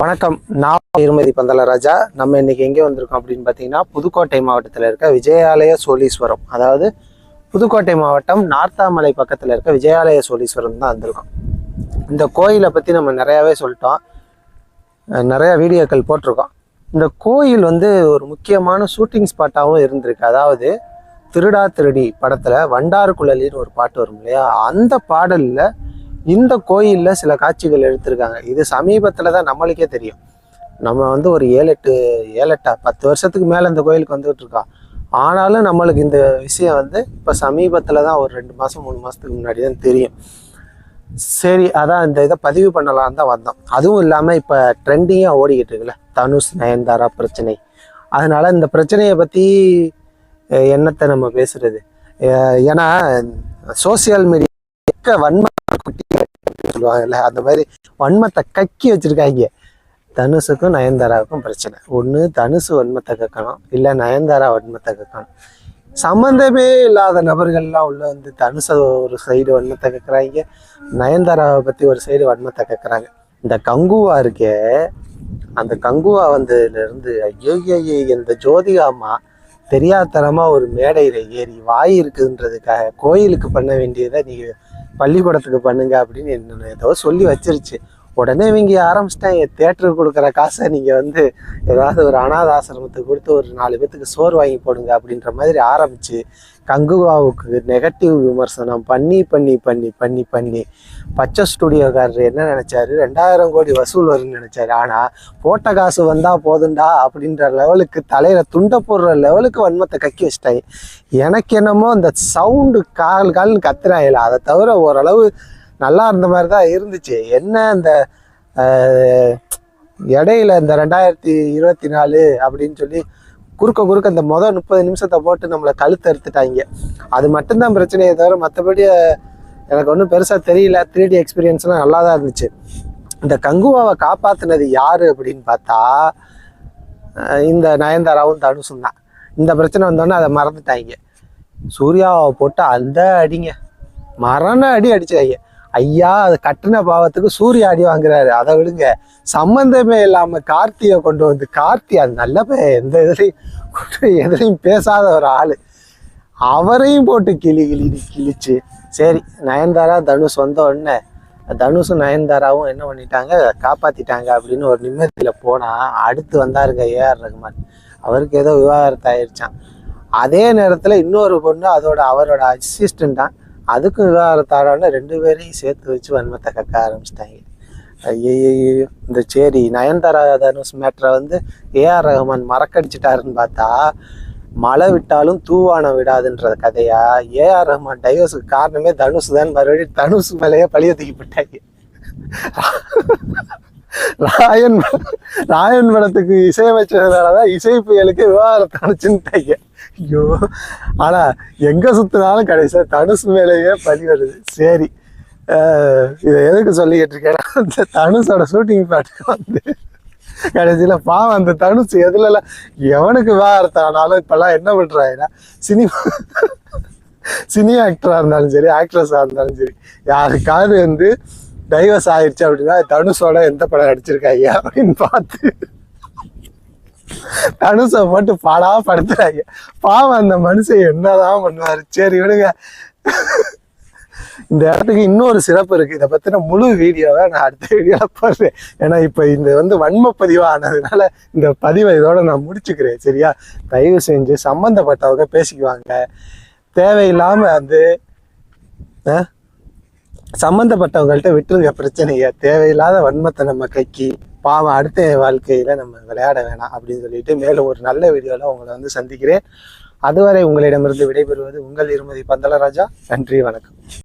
வணக்கம் நான் இருமதி பந்தலராஜா. நம்ம இன்னைக்கு எங்கே வந்திருக்கோம் அப்படின்னு பார்த்தீங்கன்னா புதுக்கோட்டை மாவட்டத்தில் இருக்க விஜயாலய சோழீஸ்வரம். அதாவது புதுக்கோட்டை மாவட்டம் நார்த்தாமலை பக்கத்தில் இருக்க விஜயாலய சோழீஸ்வரம் தான் வந்திருக்கோம். இந்த கோயிலை பற்றி நம்ம நிறையாவே சொல்லிட்டோம். நிறையா வீடியோக்கள் போட்டிருக்கோம். இந்த கோயில் வந்து ஒரு முக்கியமான ஷூட்டிங் ஸ்பாட்டாகவும் இருந்திருக்கு. அதாவது திருடா திருடி படத்தில் வண்டார் குழலின்னு ஒரு பாட்டு வரும் இல்லையா? அந்த பாடலில் இந்த கோயிலில் சில காட்சிகள் எடுத்திருக்காங்க. இது சமீபத்தில் தான் நம்மளுக்கே தெரியும். நம்ம வந்து ஒரு ஏழு எட்டு ஏழு எட்டா பத்து வருஷத்துக்கு மேலே இந்த கோயிலுக்கு வந்துகிட்டு இருக்கோம் ஆனாலும் நம்மளுக்கு இந்த விஷயம் வந்து இப்போ சமீபத்தில் தான் ஒரு ரெண்டு மாதம் மூணு மாதத்துக்கு முன்னாடி தான் தெரியும். சரி அதான் இந்த இதை பதிவு பண்ணலான்னு தான் வந்தோம். அதுவும் இல்லாமல் இப்போ ட்ரெண்டிங்காக ஓடிக்கிட்டு இருக்குல்ல. தனுஷ் நயன்தாரா பிரச்சனை. அதனால் இந்த பிரச்சனையை பற்றி என்னத்தை நம்ம பேசுறது? ஏன்னா சோசியல் மீடியா வன்ம குட்டி சொல்லுவாங்கல்ல அந்த மாதிரி வன்மத்தை கக்கி வச்சிருக்காங்க. தனுஷுக்கும் நயன்தாராவுக்கும் பிரச்சனை. ஒன்று தனுஷு வன்மத்தை கக்கணும் இல்லை நயன்தாரா வன்மத்தை கக்கணும். சம்மந்தமே இல்லாத நபர்கள்லாம் உள்ள வந்து தனுஷ ஒரு சைடு வன்மத்தை கக்குறாங்க நயன்தாராவை பற்றி ஒரு சைடு வன்மத்தை கக்குறாங்க. இந்த கங்குவா இருக்கே அந்த கங்குவா வந்ததுலேருந்து ஐயோ ஐயோ இந்த ஜோதிகாமா தெரியாதனமாக தெரியாதனமா ஒரு மேடையில ஏறி வாய் இருக்குன்றதுக்காக கோயிலுக்கு பண்ண வேண்டியதை நீங்கள் பள்ளிக்கூடத்துக்கு பண்ணுங்க அப்படின்னு என்ன ஏதோ சொல்லி வச்சிருச்சு. உடனே இவங்க ஆரம்பிச்சிட்டாங்க. தேட்டருக்கு கொடுக்குற காசை நீங்கள் வந்து ஏதாவது ஒரு அனாத ஆசிரமத்துக்கு கொடுத்து ஒரு நாலு பேத்துக்கு சோறு வாங்கி போடுங்க அப்படின்ற மாதிரி ஆரம்பிச்சு கங்குவாவுக்கு நெகட்டிவ் விமர்சனம் பண்ணி பண்ணி பண்ணி பண்ணி பண்ணி பச்சை ஸ்டுடியோக்காரர் என்ன நினச்சாரு? ரெண்டாயிரம் கோடி வசூல் வரும்னு நினச்சாரு. ஆனால் போட்ட காசு வந்தால் போதுண்டா அப்படின்ற லெவலுக்கு தலையில் துண்டை போடுற லெவலுக்கு வன்மத்தை கக்கி வச்சிட்டாங்க. எனக்கு என்னமோ அந்த சவுண்டு கால் கால்னு கத்துறாங்கல்ல அதை தவிர ஓரளவு நல்லா இருந்த மாதிரி தான் இருந்துச்சு. என்ன இந்த இடையில இந்த ரெண்டாயிரத்தி இருபத்தி நாலு அப்படின்னு சொல்லி குறுக்க குறுக்க இந்த மொதல் முப்பது நிமிஷத்தை போட்டு நம்மளை கழுத்து எடுத்துட்டாங்க அது மட்டும்தான் பிரச்சனையே தவிர மற்றபடி எனக்கு ஒன்றும் பெருசாக தெரியல. த்ரீ டி எக்ஸ்பீரியன்ஸ்லாம் நல்லா தான் இருந்துச்சு. இந்த கங்குவாவை காப்பாற்றினது யார் அப்படின்னு பார்த்தா இந்த நயன்தாராவும் தனுசும் தான். இந்த பிரச்சனை வந்தோடனே அதை மறந்துட்டாங்க. சூர்யாவை போட்டு அந்த அடிங்க. மரண அடி அடிச்சாங்க ஐயா அது கட்டின பாவத்துக்கு சூரிய அடி வாங்குறாரு. அதை விடுங்க. சம்பந்தமே இல்லாம கார்த்தியை கொண்டு வந்து கார்த்தி அது நல்ல எந்த இதுலையும் கொண்டு எதுலையும் பேசாத ஒரு ஆளு. அவரையும் போட்டு கிளி கிளி கிழிச்சு. சரி நயன்தாரா தனுஷ் வந்த உடனே தனுஷும் நயன்தாராவும் என்ன பண்ணிட்டாங்க காப்பாத்திட்டாங்க அப்படின்னு ஒரு நிம்மதியில போனா அடுத்து வந்தாருங்க ஏஆர் ரகுமான். அவருக்கு ஏதோ விவாகரத்து ஆயிடுச்சான் அதே நேரத்துல இன்னொரு பொண்ணு அதோட அவரோட அசிஸ்டன்ட் தான் அதுக்கும் விவாகரத்தாரோட ரெண்டு பேரையும் சேர்த்து வச்சு வன்மத்தை கக்க ஆரம்பிச்சிட்டாங்க. ஐயோ இந்த சரி நயன்தாரா தனுஷ் மேட்ரை வந்து ஏஆர் ரஹ்மான் மறக்கடிச்சிட்டாருன்னு பார்த்தா மழை விட்டாலும் தூவானம் விடாதுன்ற கதையா? ஏஆர் ரஹ்மான் டைவர்ஸுக்கு காரணமே தனுஷ் தான். மறுபடியும் தனுஷ் மேலேயே பழிய தூக்கிப்பட்டாங்க ராயன் ராயன் படத்துக்கு இசையமைச்சதுனாலதான் இசை புயலுக்கு விவாகரத்து அனுச்சுட்டாங்க ஐயோ. ஆனா எங்கே சுற்றுனாலும் கடைசியா தனுஷ் மேலேயே பழி வருது. சரி. இதை எதுக்கு சொல்லிக்கிட்டு இருக்கேன்னா அந்த தனுஷோட ஷூட்டிங் பாட்டுக்கு வந்து கடைசியில பாவம் அந்த தனுஷ் எதுலலாம் எவனுக்கு விவாகரத்து ஆனாலும் இப்பெல்லாம் என்ன பண்ணுறாங்கன்னா சினிமா சினி ஆக்டரா இருந்தாலும் சரி ஆக்ட்ரஸாக இருந்தாலும் சரி யாருக்காவது வந்து டைவர்ஸ் ஆயிடுச்சு அப்படின்னா தனுஷோட எந்த படம் நடிச்சிருக்காங்க அப்படின்னு பார்த்து. தனுஷை போட்டு பாடா படுத்துறாங்க. பாவம் அந்த மனுஷன் என்னதான் பண்ணுவாரு? சரி விடுங்க. இந்த இடத்துக்கு இன்னொரு சிறப்பு இருக்கு. இதை பத்தின முழு வீடியோவை நான் அடுத்த வீடியோல போடுறேன். ஏன்னா இப்ப இந்த வந்து வன்ம பதிவா ஆனதுனால இந்த பதிவை இதோட நான் முடிச்சுக்கிறேன் சரியா? தயவு செஞ்சு சம்பந்தப்பட்டவங்க பேசிக்குவாங்க. தேவையில்லாம வந்து ஆ? சம்மந்தப்பட்டவங்கள்ட்ட விட்டுருங்க பிரச்சனையை தேவையில்லாத வன்மத்தை நம்ம கைக்கு பாவம் அடுத்த வாழ்க்கையில நம்ம விளையாட வேணாம் அப்படின்னு சொல்லிட்டு மேலும் ஒரு நல்ல வீடியோல உங்களை வந்து சந்திக்கிறேன். அதுவரை உங்களிடமிருந்து விடைபெறுவது உங்கள் இருமதி பந்தலராஜா நன்றி வணக்கம்.